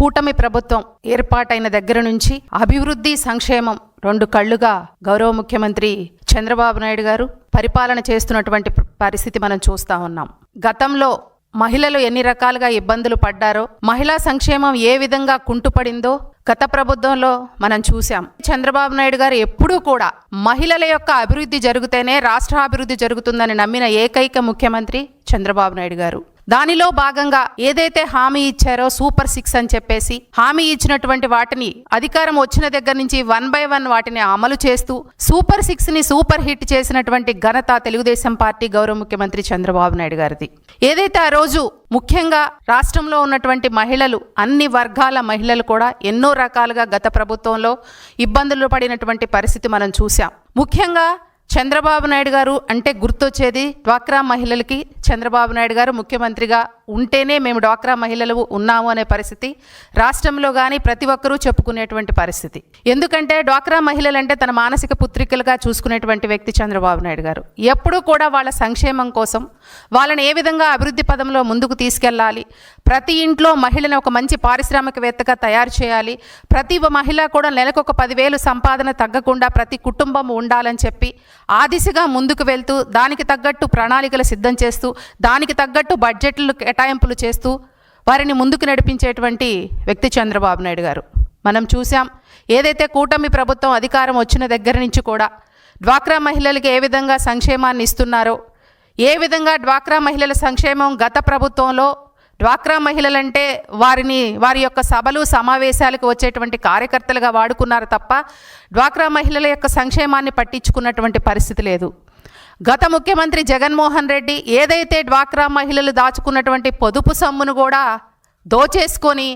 కూటమి ప్రభుత్వం ఏర్పాటైన దగ్గర నుంచి అభివృద్ధి సంక్షేమం రెండు కళ్ళుగా గౌరవ ముఖ్యమంత్రి చంద్రబాబు నాయుడు గారు పరిపాలన చేస్తున్నటువంటి పరిస్థితి మనం చూస్తా ఉన్నాం. గతంలో మహిళలు ఎన్ని రకాలుగా ఇబ్బందులు పడ్డారో మహిళా సంక్షేమం ఏ విధంగా కుంటుపడిందో గత ప్రభుత్వంలో మనం చూశాం. చంద్రబాబు నాయుడు గారు ఎప్పుడూ కూడా మహిళల యొక్క అభివృద్ధి జరిగితేనే రాష్ట్ర అభివృద్ధి జరుగుతుందని నమ్మిన ఏకైక ముఖ్యమంత్రి చంద్రబాబు నాయుడు గారు. దానిలో భాగంగా ఏదైతే హామీ ఇచ్చారో సూపర్ సిక్స్ అని చెప్పేసి హామీ ఇచ్చినటువంటి వాటిని అధికారం వచ్చిన దగ్గర నుంచి వన్ బై వన్ వాటిని అమలు చేస్తూ సూపర్ సిక్స్ని సూపర్ హిట్ చేసినటువంటి ఘనత తెలుగుదేశం పార్టీ గౌరవ ముఖ్యమంత్రి చంద్రబాబు నాయుడు గారిది. ఏదైతే ఆ రోజు ముఖ్యంగా రాష్ట్రంలో ఉన్నటువంటి మహిళలు అన్ని వర్గాల మహిళలు కూడా ఎన్నో రకాలుగా గత ప్రభుత్వంలో ఇబ్బందులు పడినటువంటి పరిస్థితి మనం చూసాం ముఖ్యంగా చంద్రబాబు నాయుడు గారు అంటే గుర్తొచ్చేది డ్వాక్రా మహిళలకి చంద్రబాబు నాయుడు గారు ముఖ్యమంత్రిగా ఉంటేనే మేము డ్వాక్రా మహిళలు ఉన్నాము అనే పరిస్థితి రాష్ట్రంలో కానీ ప్రతి ఒక్కరూ చెప్పుకునేటువంటి పరిస్థితి. ఎందుకంటే డ్వాక్రా మహిళలంటే తన మానసిక పుత్రికలుగా చూసుకునేటువంటి వ్యక్తి చంద్రబాబు నాయుడు గారు. ఎప్పుడూ కూడా వాళ్ళ సంక్షేమం కోసం వాళ్ళని ఏ విధంగా అభివృద్ధి పదంలో ముందుకు తీసుకెళ్ళాలి ప్రతి ఇంట్లో మహిళను ఒక మంచి పారిశ్రామికవేత్తగా తయారు చేయాలి ప్రతి మహిళ కూడా నెలకు ఒక పదివేలు సంపాదన తగ్గకుండా ప్రతి కుటుంబం ఉండాలని చెప్పి ఆ దిశగా ముందుకు వెళ్తూ దానికి తగ్గట్టు ప్రణాళికలు సిద్ధం చేస్తూ దానికి తగ్గట్టు బడ్జెట్లు కేటాయింపులు చేస్తూ వారిని ముందుకు నడిపించేటువంటి వ్యక్తి చంద్రబాబు నాయుడు గారు. మనం చూసాం ఏదైతే కూటమి ప్రభుత్వం అధికారం వచ్చిన దగ్గర నుంచి కూడా డ్వాక్రా మహిళలకి ఏ విధంగా సంక్షేమాన్ని ఇస్తున్నారో ఏ విధంగా డ్వాక్రా మహిళల సంక్షేమం గత ప్రభుత్వంలో డ్వాక్రా మహిళలంటే వారిని వారి యొక్క సభలు సమావేశాలకు వచ్చేటువంటి కార్యకర్తలుగా వాడుకున్నారు తప్ప డ్వాక్రా మహిళల యొక్క సంక్షేమాన్ని పట్టించుకున్నటువంటి పరిస్థితి లేదు. గత ముఖ్యమంత్రి జగన్మోహన్ రెడ్డి ఏదైతే డ్వాక్రా మహిళలు దాచుకున్నటువంటి పొదుపు సొమ్మును కూడా దోచేసుకొని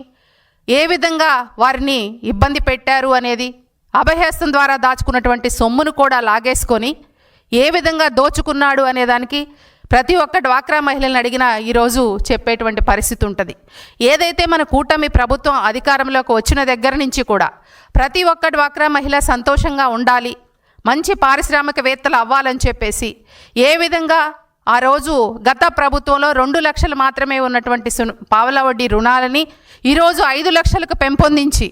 ఏ విధంగా వారిని ఇబ్బంది పెట్టారు అనేది అభయహస్తం ద్వారా దాచుకున్నటువంటి సొమ్మును కూడా లాగేసుకొని ఏ విధంగా దోచుకున్నాడు అనేదానికి ప్రతి ఒక్క డ్వాక్రా మహిళలను అడిగినా ఈరోజు చెప్పేటువంటి పరిస్థితి ఉంటుంది. ఏదైతే మన కూటమి ప్రభుత్వం అధికారంలోకి వచ్చిన దగ్గర నుంచి కూడా ప్రతి ఒక్క డ్వాక్రా మహిళ సంతోషంగా ఉండాలి మంచి పారిశ్రామికవేత్తలు అవ్వాలని చెప్పేసి ఏ విధంగా ఆ రోజు గత ప్రభుత్వంలో రెండు లక్షలు మాత్రమే ఉన్నటువంటి సున్- వడ్డీ రుణాలని ఈరోజు ఐదు లక్షలకు పెంపొందించి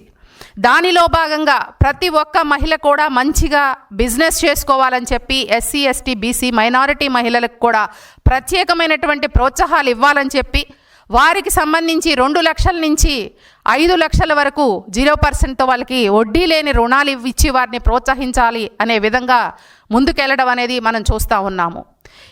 దానిలో భాగంగా ప్రతి ఒక్క మహిళ కూడా మంచిగా బిజినెస్ చేసుకోవాలని చెప్పి ఎస్సీ ఎస్టీ బీసీ మైనారిటీ మహిళలకు కూడా ప్రత్యేకమైనటువంటి ప్రోత్సాహాలు ఇవ్వాలని చెప్పి వారికి సంబంధించి రెండు లక్షల నుంచి ఐదు లక్షల వరకు జీరో పర్సెంట్తో వాళ్ళకి వడ్డీ లేని రుణాలు ఇచ్చి వారిని ప్రోత్సహించాలి అనే విధంగా ముందుకెళ్ళడం అనేది మనం చూస్తూ ఉన్నాము.